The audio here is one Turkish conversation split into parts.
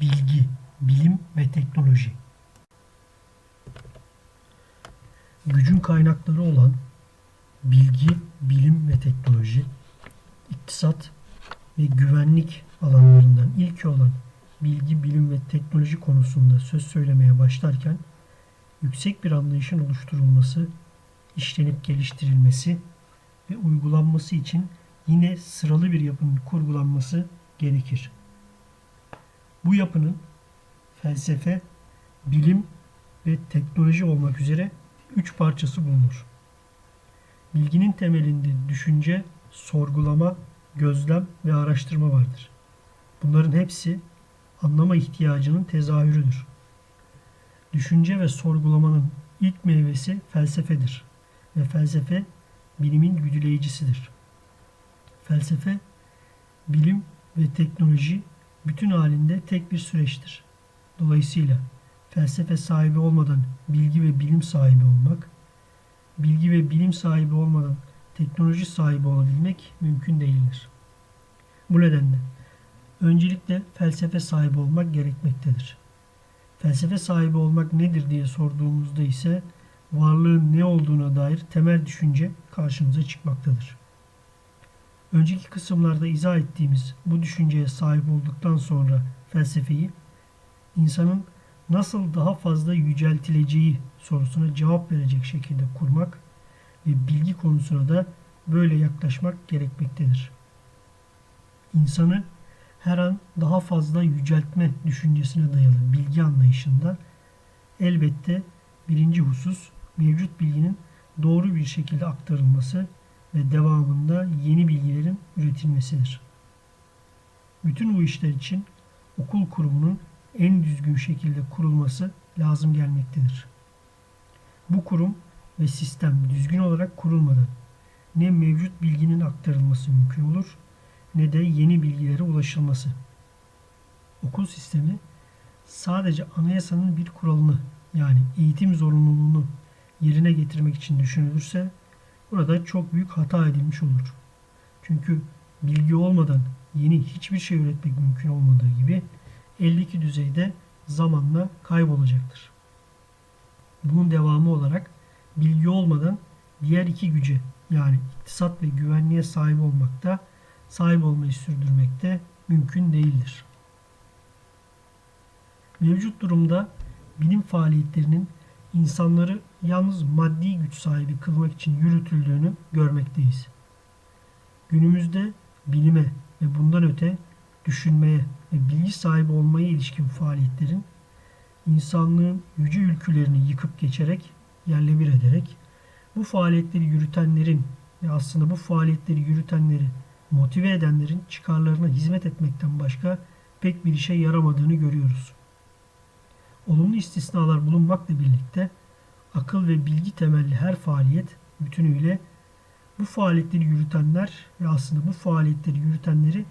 bilgi, bilim ve teknoloji. Gücün kaynakları olan bilgi, bilim ve teknoloji, iktisat ve güvenlik alanlarından ilki olan bilgi, bilim ve teknoloji konusunda söz söylemeye başlarken yüksek bir anlayışın oluşturulması, işlenip geliştirilmesi ve uygulanması için yine sıralı bir yapının kurgulanması gerekir. Bu yapının felsefe, bilim ve teknoloji olmak üzere üç parçası bulunur. Bilginin temelinde düşünce, sorgulama, gözlem ve araştırma vardır. Bunların hepsi anlama ihtiyacının tezahürüdür. Düşünce ve sorgulamanın ilk meyvesi felsefedir ve felsefe bilimin güdüleyicisidir. Felsefe, bilim ve teknoloji bütün halinde tek bir süreçtir. Dolayısıyla felsefe sahibi olmadan bilgi ve bilim sahibi olmak, bilgi ve bilim sahibi olmadan teknoloji sahibi olabilmek mümkün değildir. Bu nedenle öncelikle felsefe sahibi olmak gerekmektedir. Felsefe sahibi olmak nedir diye sorduğumuzda ise varlığın ne olduğuna dair temel düşünce karşımıza çıkmaktadır. Önceki kısımlarda izah ettiğimiz bu düşünceye sahip olduktan sonra felsefeyi insanın nasıl daha fazla yüceltileceği sorusuna cevap verecek şekilde kurmak ve bilgi konusuna da böyle yaklaşmak gerekmektedir. İnsanı her an daha fazla yüceltme düşüncesine dayalı bilgi anlayışında elbette birinci husus mevcut bilginin doğru bir şekilde aktarılması ve devamında yeni bilgilerin üretilmesidir. Bütün bu işler için okul kurumunun en düzgün şekilde kurulması lazım gelmektedir. Bu kurum ve sistem düzgün olarak kurulmadan ne mevcut bilginin aktarılması mümkün olur ne de yeni bilgilere ulaşılması. Okul sistemi sadece anayasanın bir kuralını yani eğitim zorunluluğunu yerine getirmek için düşünülürse burada çok büyük hata edilmiş olur. Çünkü bilgi olmadan yeni hiçbir şey üretmek mümkün olmadığı gibi eldeki düzeyde zamanla kaybolacaktır. Bunun devamı olarak bilgi olmadan diğer iki güce yani iktisat ve güvenliğe sahip olmakta, sahip olmayı sürdürmekte mümkün değildir. Mevcut durumda bilim faaliyetlerinin insanları yalnız maddi güç sahibi kılmak için yürütüldüğünü görmekteyiz. Günümüzde bilime ve bundan öte düşünmeye ve bilgi sahibi olmaya ilişkin faaliyetlerin insanlığın yüce ülkülerini yıkıp geçerek, yerle bir ederek bu faaliyetleri yürütenlerin ve aslında bu faaliyetleri yürütenleri motive edenlerin çıkarlarına hizmet etmekten başka pek bir işe yaramadığını görüyoruz. Olumlu istisnalar bulunmakla birlikte akıl ve bilgi temelli her faaliyet bütünüyle bu faaliyetleri yürütenler ve aslında bu faaliyetleri yürütenleri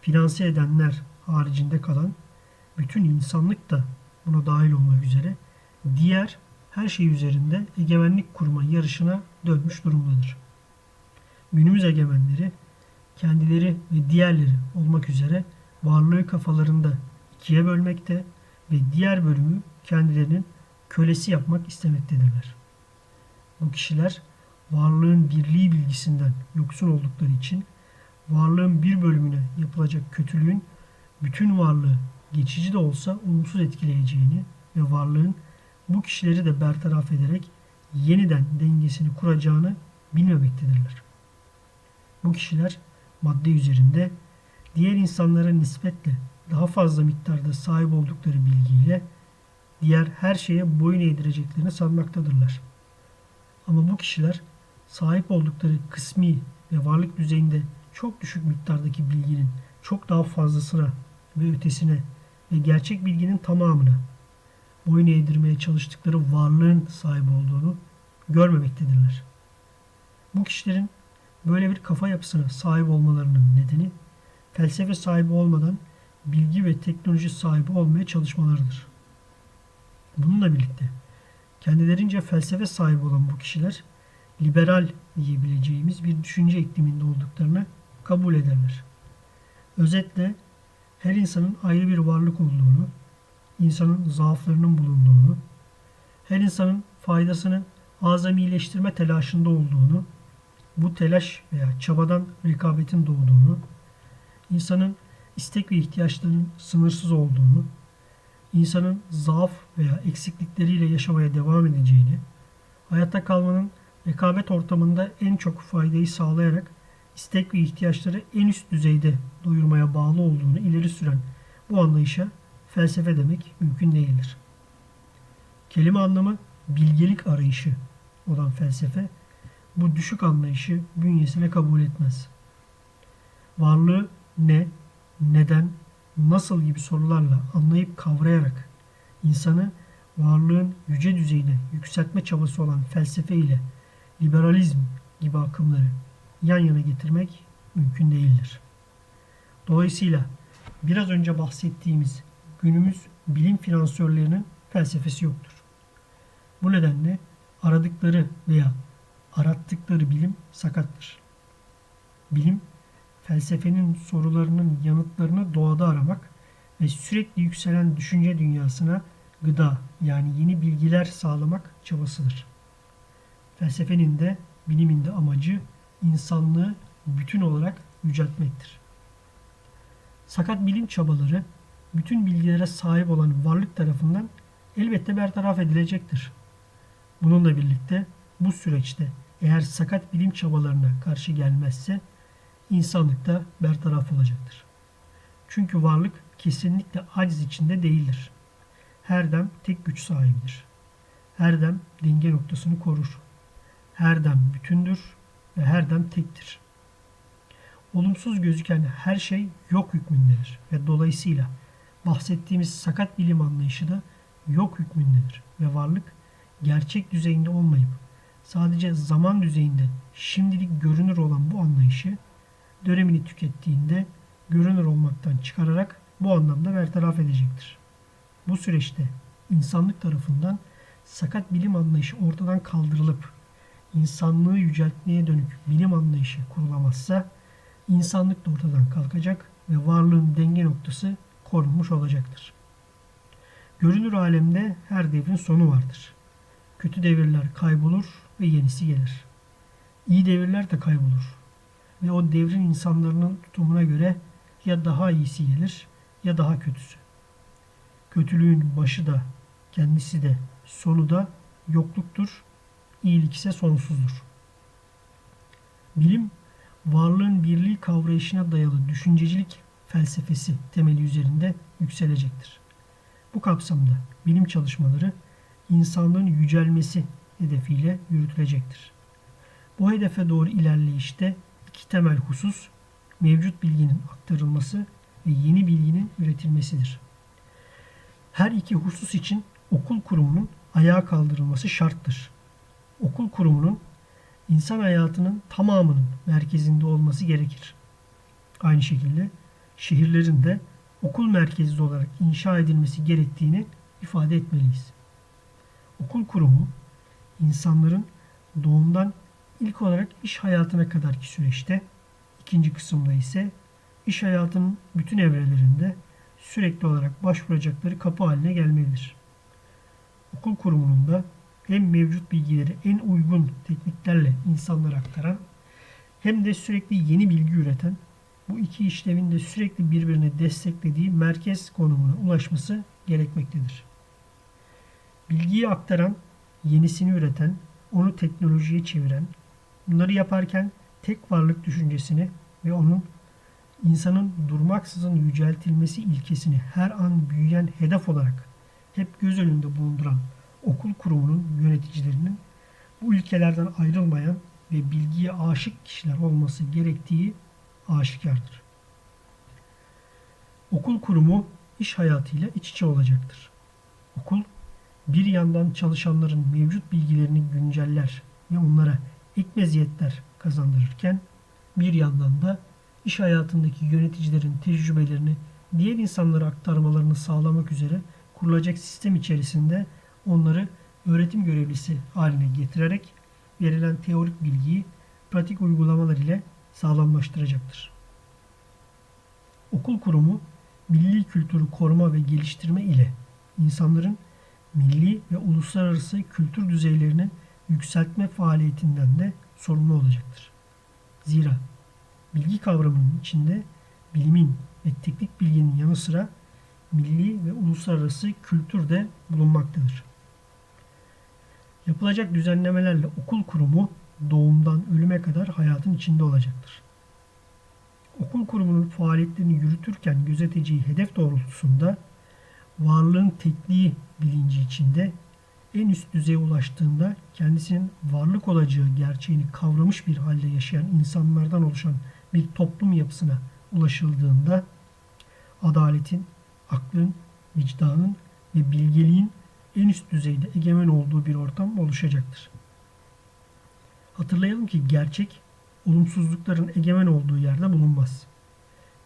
finanse edenler haricinde kalan bütün insanlık da buna dahil olmak üzere diğer her şey üzerinde egemenlik kurma yarışına dönmüş durumdadır. Günümüz egemenleri kendileri ve diğerleri olmak üzere varlığı kafalarında ikiye bölmekte ve diğer bölümü kendilerinin kölesi yapmak istemektedirler. Bu kişiler varlığın birliği bilgisinden yoksun oldukları için varlığın bir bölümüne yapılacak kötülüğün bütün varlığı geçici de olsa olumsuz etkileyeceğini ve varlığın bu kişileri de bertaraf ederek yeniden dengesini kuracağını bilmemektedirler. Bu kişiler madde üzerinde diğer insanlara nispetle daha fazla miktarda sahip oldukları bilgiyle diğer her şeye boyun eğdireceklerini sanmaktadırlar. Ama bu kişiler sahip oldukları kısmi ve varlık düzeyinde çok düşük miktardaki bilginin çok daha fazlasına ve ötesine ve gerçek bilginin tamamına boyun eğdirmeye çalıştıkları varlığın sahibi olduğunu görmemektedirler. Bu kişilerin böyle bir kafa yapısına sahip olmalarının nedeni felsefe sahibi olmadan bilgi ve teknoloji sahibi olmaya çalışmalarıdır. Bununla birlikte kendilerince felsefe sahibi olan bu kişiler liberal diyebileceğimiz bir düşünce ikliminde olduklarını kabul ederler. Özetle her insanın ayrı bir varlık olduğunu, insanın zaaflarının bulunduğunu, her insanın faydasını azamileştirme telaşında olduğunu, bu telaş veya çabadan rekabetin doğduğunu, insanın istek ve ihtiyaçlarının sınırsız olduğunu, insanın zaaf veya eksiklikleriyle yaşamaya devam edeceğini, hayatta kalmanın rekabet ortamında en çok faydayı sağlayarak istek ve ihtiyaçları en üst düzeyde doyurmaya bağlı olduğunu ileri süren bu anlayışa felsefe demek mümkün değildir. Kelime anlamı bilgelik arayışı olan felsefe bu düşük anlayışı bünyesine kabul etmez. Varlığı ne, neden, nasıl gibi sorularla anlayıp kavrayarak insanı varlığın yüce düzeyine yükseltme çabası olan felsefe ile liberalizm gibi akımları yan yana getirmek mümkün değildir. Dolayısıyla biraz önce bahsettiğimiz günümüz bilim finansörlerinin felsefesi yoktur. Bu nedenle aradıkları veya arattıkları bilim sakattır. Bilim, felsefenin sorularının yanıtlarını doğada aramak ve sürekli yükselen düşünce dünyasına gıda yani yeni bilgiler sağlamak çabasıdır. Felsefenin de bilimin de amacı insanlığı bütün olarak yüceltmektir. Sakat bilim çabaları bütün bilgilere sahip olan varlık tarafından elbette bertaraf edilecektir. Bununla birlikte bu süreçte eğer sakat bilim çabalarına karşı gelmezse insanlık da bertaraf olacaktır. Çünkü varlık kesinlikle aciz içinde değildir. Her dem tek güç sahibidir. Her dem denge noktasını korur. Her dem bütündür ve her dem tektir. Olumsuz gözüken her şey yok hükmündedir ve dolayısıyla bahsettiğimiz sakat bilim anlayışı da yok hükmündedir ve varlık gerçek düzeyinde olmayıp sadece zaman düzeyinde şimdilik görünür olan bu anlayışı dönemini tükettiğinde görünür olmaktan çıkararak bu anlamda bertaraf edecektir. Bu süreçte insanlık tarafından sakat bilim anlayışı ortadan kaldırılıp insanlığı yüceltmeye dönük bilim anlayışı kurulamazsa insanlık da ortadan kalkacak ve varlığın denge noktası korunmuş olacaktır. Görünür alemde her devrin sonu vardır. Kötü devirler kaybolur ve yenisi gelir. İyi devirler de kaybolur. Ve o devrin insanların tutumuna göre ya daha iyisi gelir ya daha kötüsü. Kötülüğün başı da kendisi de sonu da yokluktur. İyilik ise sonsuzdur. Bilim varlığın birliği kavrayışına dayalı düşüncecilik felsefesi temeli üzerinde yükselecektir. Bu kapsamda bilim çalışmaları insanlığın yücelmesi hedefiyle yürütülecektir. Bu hedefe doğru ilerleyişte iki temel husus mevcut bilginin aktarılması ve yeni bilginin üretilmesidir. Her iki husus için okul kurumunun ayağa kaldırılması şarttır. Okul kurumunun insan hayatının tamamının merkezinde olması gerekir. Aynı şekilde şehirlerin de okul merkezli olarak inşa edilmesi gerektiğini ifade etmeliyiz. Okul kurumu insanların doğumdan ilk olarak iş hayatına kadarki süreçte, ikinci kısımda ise iş hayatının bütün evrelerinde sürekli olarak başvuracakları kapı haline gelmelidir. Okul kurumunun da hem mevcut bilgileri en uygun tekniklerle insanlara aktaran hem de sürekli yeni bilgi üreten bu iki işlevin de sürekli birbirini desteklediği merkez konumuna ulaşması gerekmektedir. Bilgiyi aktaran, yenisini üreten, onu teknolojiye çeviren, bunları yaparken tek varlık düşüncesini ve onun insanın durmaksızın yüceltilmesi ilkesini her an büyüyen hedef olarak hep göz önünde bulunduran okul kurumunun yöneticilerinin bu ilkelerden ayrılmayan ve bilgiye aşık kişiler olması gerektiği aşikardır. Okul kurumu iş hayatıyla iç içe olacaktır. Okul bir yandan çalışanların mevcut bilgilerini günceller ve onlara ek meziyetler kazandırırken bir yandan da iş hayatındaki yöneticilerin tecrübelerini diğer insanlara aktarmalarını sağlamak üzere kurulacak sistem içerisinde onları öğretim görevlisi haline getirerek verilen teorik bilgiyi pratik uygulamalar ile sağlamlaştıracaktır. Okul kurumu milli kültürü koruma ve geliştirme ile insanların milli ve uluslararası kültür düzeylerini yükseltme faaliyetinden de sorumlu olacaktır. Zira bilgi kavramının içinde bilimin ve teknik bilginin yanı sıra milli ve uluslararası kültür de bulunmaktadır. Yapılacak düzenlemelerle okul kurumu doğumdan ölüme kadar hayatın içinde olacaktır. Okul kurumunun faaliyetlerini yürütürken gözeteceği hedef doğrultusunda varlığın tekliği bilinci içinde en üst düzeye ulaştığında kendisinin varlık olacağı gerçeğini kavramış bir halde yaşayan insanlardan oluşan bir toplum yapısına ulaşıldığında adaletin, aklın, vicdanın ve bilgeliğin en üst düzeyde egemen olduğu bir ortam oluşacaktır. Hatırlayalım ki gerçek olumsuzlukların egemen olduğu yerde bulunmaz.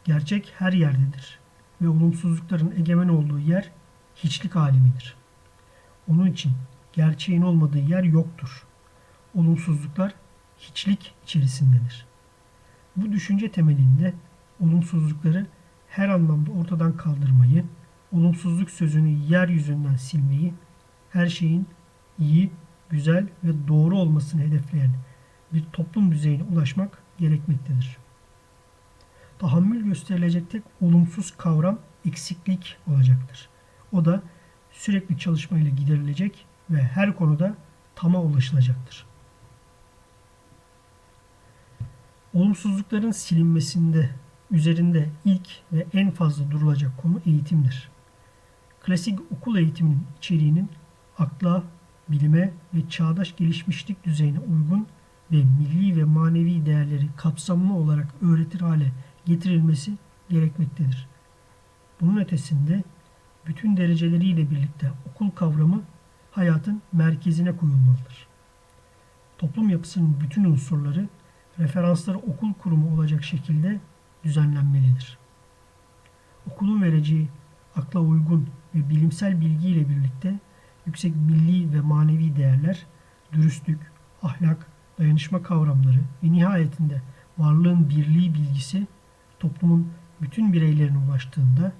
Gerçek her yerdedir ve olumsuzlukların egemen olduğu yer hiçlik alemidir. Onun için gerçeğin olmadığı yer yoktur. Olumsuzluklar hiçlik içerisindedir. Bu düşünce temelinde olumsuzlukları her anlamda ortadan kaldırmayı, olumsuzluk sözünü yeryüzünden silmeyi, her şeyin iyi, güzel ve doğru olmasını hedefleyen bir toplum düzeyine ulaşmak gerekmektedir. Tahammül gösterilecek tek olumsuz kavram eksiklik olacaktır. O da sürekli çalışmayla giderilecek ve her konuda tama ulaşılacaktır. Olumsuzlukların silinmesinde üzerinde ilk ve en fazla durulacak konu eğitimdir. Klasik okul eğitiminin içeriğinin akla, bilime ve çağdaş gelişmişlik düzeyine uygun ve milli ve manevi değerleri kapsamlı olarak öğretir hale getirilmesi gerekmektedir. Bunun ötesinde bütün dereceleriyle birlikte okul kavramı hayatın merkezine koyulmalıdır. Toplum yapısının bütün unsurları referansları okul kurumu olacak şekilde düzenlenmelidir. Okulun vereceği akla uygun ve bilimsel bilgi ile birlikte yüksek milli ve manevi değerler, dürüstlük, ahlak, dayanışma kavramları ve nihayetinde varlığın birliği bilgisi toplumun bütün bireylerine ulaştığında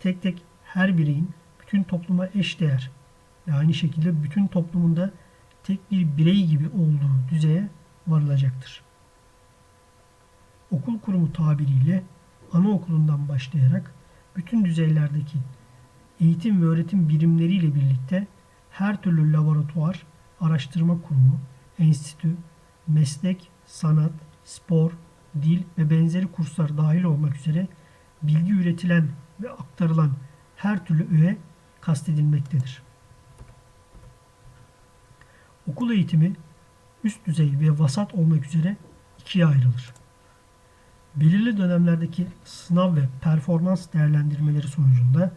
tek tek her bireyin bütün topluma eş değer ve aynı şekilde bütün toplumunda tek bir birey gibi olduğu düzeye varılacaktır. Okul kurumu tabiriyle anaokulundan başlayarak bütün düzeylerdeki eğitim ve öğretim birimleriyle birlikte her türlü laboratuvar, araştırma kurumu, enstitü, meslek, sanat, spor, dil ve benzeri kurslar dahil olmak üzere bilgi üretilen ve aktarılan her türlü öğe kastedilmektedir. Okul eğitimi üst düzey ve vasat olmak üzere ikiye ayrılır. Belirli dönemlerdeki sınav ve performans değerlendirmeleri sonucunda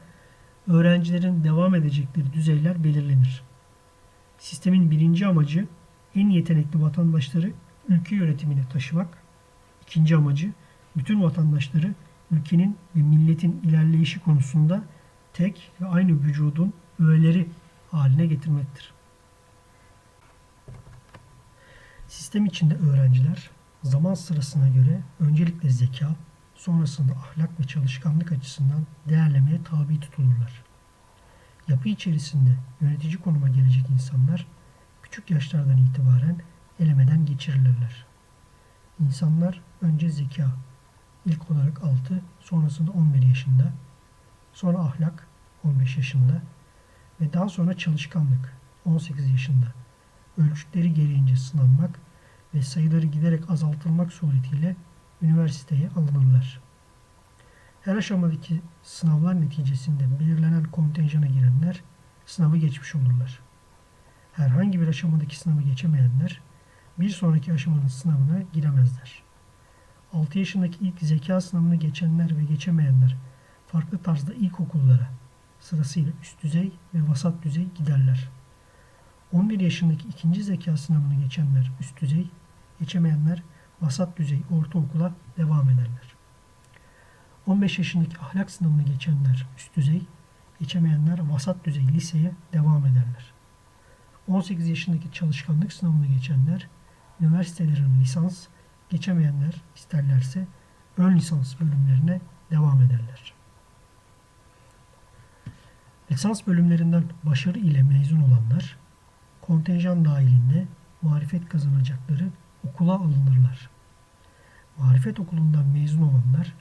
öğrencilerin devam edecekleri düzeyler belirlenir. Sistemin birinci amacı en yetenekli vatandaşları ülke yönetimine taşımak, ikinci amacı bütün vatandaşları ülkenin ve milletin ilerleyişi konusunda tek ve aynı vücudun öğeleri haline getirmektir. Sistem içinde öğrenciler zaman sırasına göre öncelikle zeka, sonrasında ahlak ve çalışkanlık açısından değerlemeye tabi tutulurlar. Yapı içerisinde yönetici konuma gelecek insanlar küçük yaşlardan itibaren elemeden geçirilirler. İnsanlar önce zeka, ilk olarak 6, sonrasında 11 yaşında, sonra ahlak 15 yaşında ve daha sonra çalışkanlık 18 yaşında ölçütleri gereğince sınanmak ve sayıları giderek azaltılmak suretiyle üniversiteye alınırlar. Her aşamadaki sınavlar neticesinde belirlenen kontenjana girenler sınavı geçmiş olurlar. Herhangi bir aşamadaki sınavı geçemeyenler bir sonraki aşamanın sınavına giremezler. 6 yaşındaki ilk zeka sınavını geçenler ve geçemeyenler farklı tarzda ilkokullara sırasıyla üst düzey ve vasat düzey giderler. 11 yaşındaki ikinci zeka sınavını geçenler üst düzey, geçemeyenler vasat düzey ortaokula devam ederler. 15 yaşındaki ahlak sınavını geçenler üst düzey, geçemeyenler vasat düzey liseye devam ederler. 18 yaşındaki çalışkanlık sınavını geçenler üniversitelerin lisans, geçemeyenler isterlerse ön lisans bölümlerine devam ederler. Lisans bölümlerinden başarı ile mezun olanlar kontenjan dahilinde marifet kazanacakları okula alınırlar. Marifet okulundan mezun olanlar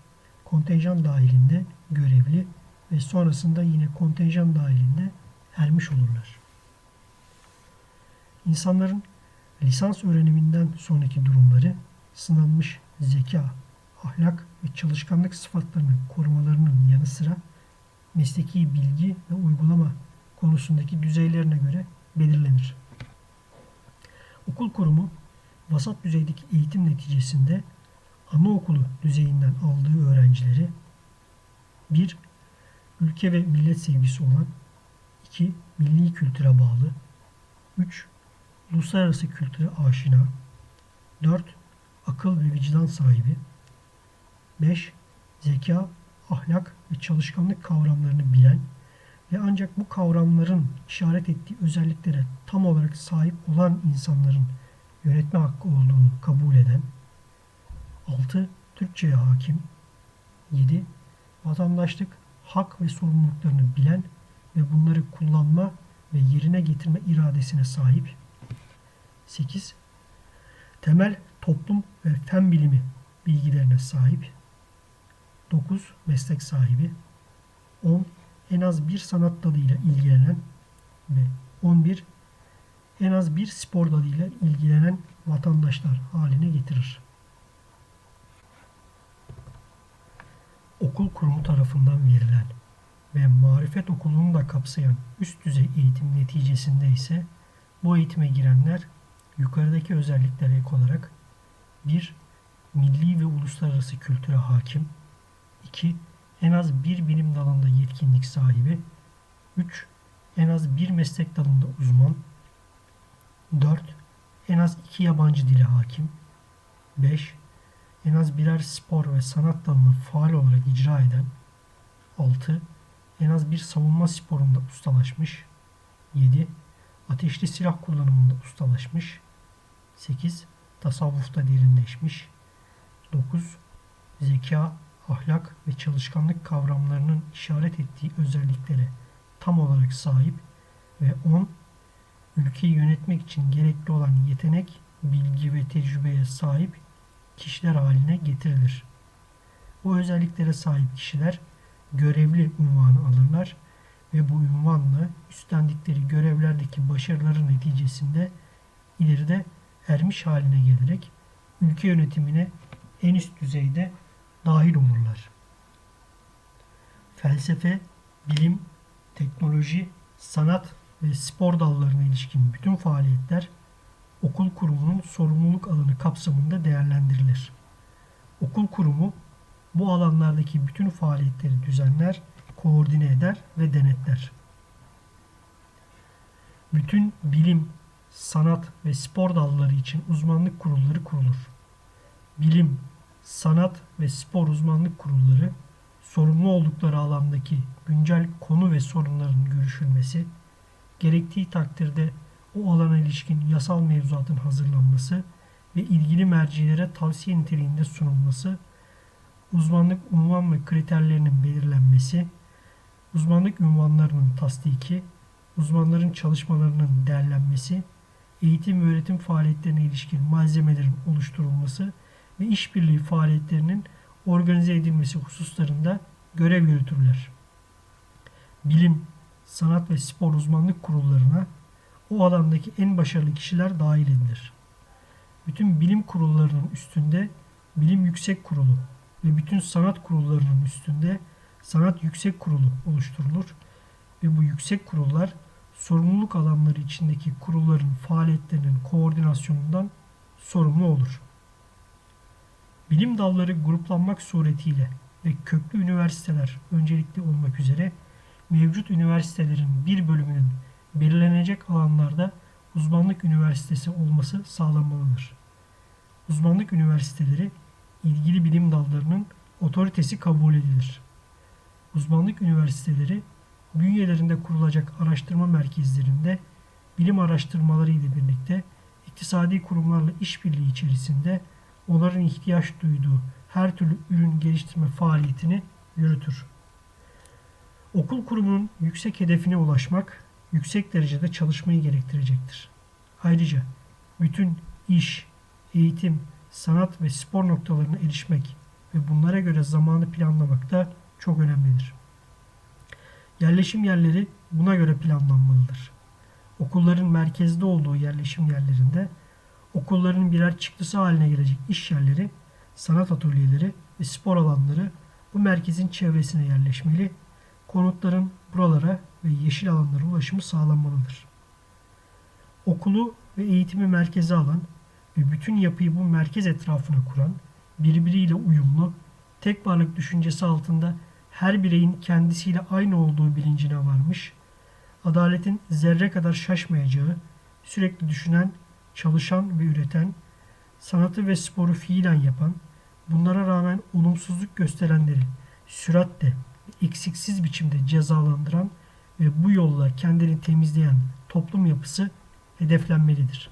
kontenjan dahilinde görevli ve sonrasında yine kontenjan dahilinde ermiş olurlar. İnsanların lisans öğreniminden sonraki durumları sınanmış zeka, ahlak ve çalışkanlık sıfatlarını korumalarının yanı sıra mesleki bilgi ve uygulama konusundaki düzeylerine göre belirlenir. Okul kurumu vasat düzeydeki eğitim neticesinde anaokulu düzeyinden aldığı öğrencileri 1. Ülke ve millet sevgisi olan 2. Milli kültüre bağlı 3. Uluslararası kültüre aşina 4. Akıl ve vicdan sahibi 5. Zeka, ahlak ve çalışkanlık kavramlarını bilen ve ancak bu kavramların işaret ettiği özelliklere tam olarak sahip olan insanların yönetme hakkı olduğunu kabul eden 6. Türkçe'ye hakim 7. Vatandaşlık, hak ve sorumluluklarını bilen ve bunları kullanma ve yerine getirme iradesine sahip 8. Temel toplum ve fen bilimi bilgilerine sahip 9. Meslek sahibi 10. En az bir sanat dalıyla ilgilenen ve 11. En az bir spor dalıyla ilgilenen vatandaşlar haline getirir. Okul kurumu tarafından verilen ve marifet okulunu da kapsayan üst düzey eğitim neticesinde ise bu eğitime girenler yukarıdaki özelliklere ek olarak 1. Milli ve uluslararası kültüre hakim 2. En az bir bilim dalında yetkinlik sahibi 3. En az bir meslek dalında uzman 4. En az iki yabancı dile hakim 5. En az birer spor ve sanat dalını faal olarak icra eden 6. En az bir savunma sporunda ustalaşmış 7. Ateşli silah kullanımında ustalaşmış 8. Tasavvufta derinleşmiş 9. Zeka, ahlak ve çalışkanlık kavramlarının işaret ettiği özelliklere tam olarak sahip ve 10. Ülkeyi yönetmek için gerekli olan yetenek, bilgi ve tecrübeye sahip kişiler haline getirilir. Bu özelliklere sahip kişiler görevli unvanı alırlar ve bu unvanla üstlendikleri görevlerdeki başarıları neticesinde ileride ermiş haline gelerek ülke yönetimine en üst düzeyde dahil olurlar. Felsefe, bilim, teknoloji, sanat ve spor dallarına ilişkin bütün faaliyetler okul kurumunun sorumluluk alanı kapsamında değerlendirilir. Okul kurumu bu alanlardaki bütün faaliyetleri düzenler, koordine eder ve denetler. Bütün bilim, sanat ve spor dalları için uzmanlık kurulları kurulur. Bilim, sanat ve spor uzmanlık kurulları sorumlu oldukları alandaki güncel konu ve sorunların görüşülmesi, gerektiği takdirde o alana ilişkin yasal mevzuatın hazırlanması ve ilgili mercilere tavsiye niteliğinde sunulması, uzmanlık unvan ve kriterlerinin belirlenmesi, uzmanlık unvanlarının tasdiki, uzmanların çalışmalarının değerlenmesi, eğitim ve öğretim faaliyetlerine ilişkin malzemelerin oluşturulması ve işbirliği faaliyetlerinin organize edilmesi hususlarında görev yürütürler. Bilim, sanat ve spor uzmanlık kurullarına o alandaki en başarılı kişiler dahil edilir. Bütün bilim kurullarının üstünde bilim yüksek kurulu ve bütün sanat kurullarının üstünde sanat yüksek kurulu oluşturulur ve bu yüksek kurullar sorumluluk alanları içindeki kurulların faaliyetlerinin koordinasyonundan sorumlu olur. Bilim dalları gruplanmak suretiyle ve köklü üniversiteler öncelikli olmak üzere mevcut üniversitelerin bir bölümünün belirlenecek alanlarda uzmanlık üniversitesi olması sağlanmalıdır. Uzmanlık üniversiteleri ilgili bilim dallarının otoritesi kabul edilir. Uzmanlık üniversiteleri bünyelerinde kurulacak araştırma merkezlerinde bilim araştırmaları ile birlikte iktisadi kurumlarla işbirliği içerisinde onların ihtiyaç duyduğu her türlü ürün geliştirme faaliyetini yürütür. Okul kurumunun yüksek hedefine ulaşmak yüksek derecede çalışmayı gerektirecektir. Ayrıca bütün iş, eğitim, sanat ve spor noktalarına erişmek ve bunlara göre zamanı planlamak da çok önemlidir. Yerleşim yerleri buna göre planlanmalıdır. Okulların merkezde olduğu yerleşim yerlerinde okulların birer çıktısı haline gelecek iş yerleri, sanat atölyeleri ve spor alanları bu merkezin çevresine yerleşmeli, konutların buralara ve yeşil alanlara ulaşımı sağlanmalıdır. Okulu ve eğitimi merkeze alan ve bütün yapıyı bu merkez etrafına kuran, birbiriyle uyumlu, tek varlık düşüncesi altında her bireyin kendisiyle aynı olduğu bilincine varmış, adaletin zerre kadar şaşmayacağı, sürekli düşünen, çalışan ve üreten, sanatı ve sporu fiilen yapan, bunlara rağmen olumsuzluk gösterenleri süratle eksiksiz biçimde cezalandıran ve bu yolla kendini temizleyen toplum yapısı hedeflenmelidir.